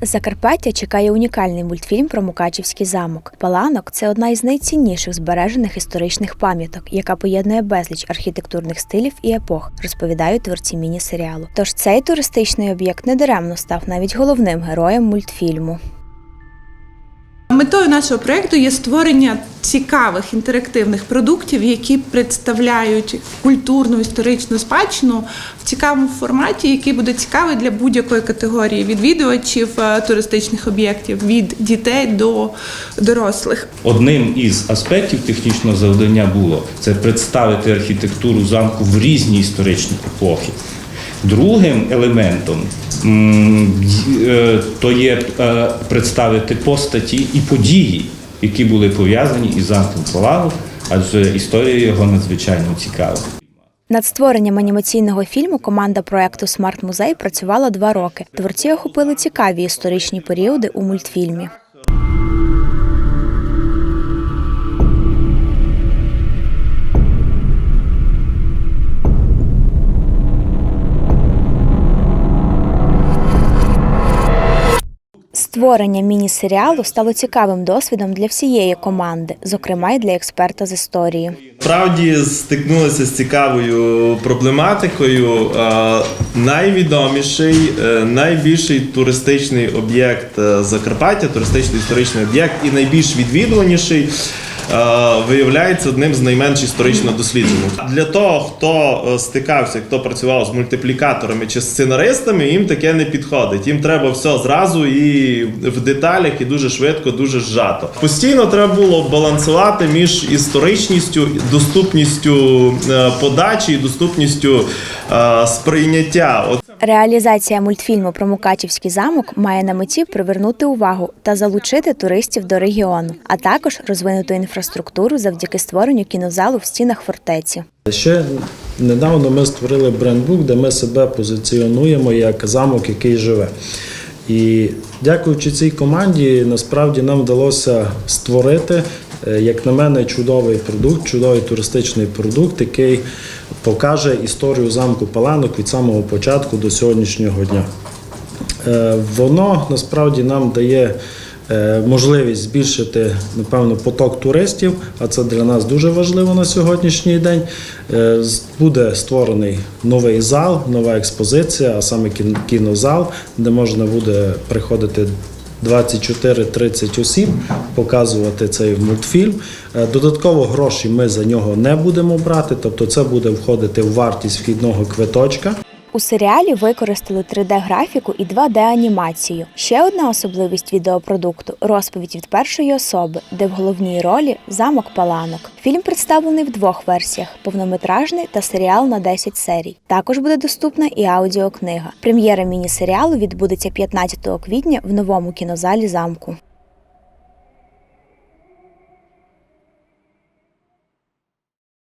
Закарпаття чекає унікальний мультфільм про Мукачівський замок. Паланок це одна із найцінніших збережених історичних пам'яток, яка поєднує безліч архітектурних стилів і епох, розповідають творці міні-серіалу. Тож цей туристичний об'єкт недаремно став навіть головним героєм мультфільму. Метою нашого проєкту є створення цікавих інтерактивних продуктів, які представляють культурну історичну спадщину в цікавому форматі, який буде цікавий для будь-якої категорії відвідувачів е, туристичних об'єктів від дітей до дорослих. Одним із аспектів технічного завдання було це представити архітектуру замку в різні історичні епохи. Другим елементом то є е, представити постаті і події, які були пов'язані із замком Паланок, адже історія його надзвичайно цікава. Над створенням анімаційного фільму команда проекту Смарт Музей працювала два роки. Творці охопили цікаві історичні періоди у мультфільмі. Створення міні-серіалу стало цікавим досвідом для всієї команди, зокрема й для експерта з історії. Справді стикнулися з цікавою проблематикою. Е, Найвідоміший, е, найбільший туристичний об'єкт е, Закарпаття, туристичний історичний об'єкт і найбільш відвідуваніший. Е, Виявляється одним з найменш історично досліджених для того, хто е, стикався, хто працював з мультиплікаторами чи сценаристами, їм таке не підходить. Їм треба все зразу і в деталях, і дуже швидко, дуже зжато. Постійно треба було балансувати між історичністю, доступністю е, подачі і доступністю сприйняття. Реалізація мультфільму про Мукачівський замок має на меті привернути увагу та залучити туристів до регіону, а також розвинути інфраструктуру завдяки створенню кінозалу в стінах фортеці. Ще недавно ми створили брендбук, де ми себе позиціонуємо як замок, який живе. І дякуючи цій команді, насправді нам вдалося створити, е, як на мене, чудовий продукт, чудовий туристичний продукт, який покаже історію замку Паланок від самого початку до сьогоднішнього дня. Е, Воно насправді нам дає е, можливість збільшити напевно поток туристів, а це для нас дуже важливо на сьогоднішній день. Е, Буде створений новий зал, нова експозиція, а саме кінозал, де можна буде приходити 24-30 осіб, показувати цей мультфільм. Е, Додатково гроші ми за нього не будемо брати, тобто це буде входити в вартість вхідного квиточка. У серіалі використали 3D-графіку і 2D-анімацію. Ще одна особливість відеопродукту розповідь від першої особи, де в головній ролі замок Паланок. Фільм представлений в двох версіях: повнометражний та серіал на 10 серій. Також буде доступна і аудіокнига. Прем'єра міні-серіалу відбудеться 15 квітня в новому кінозалі замку.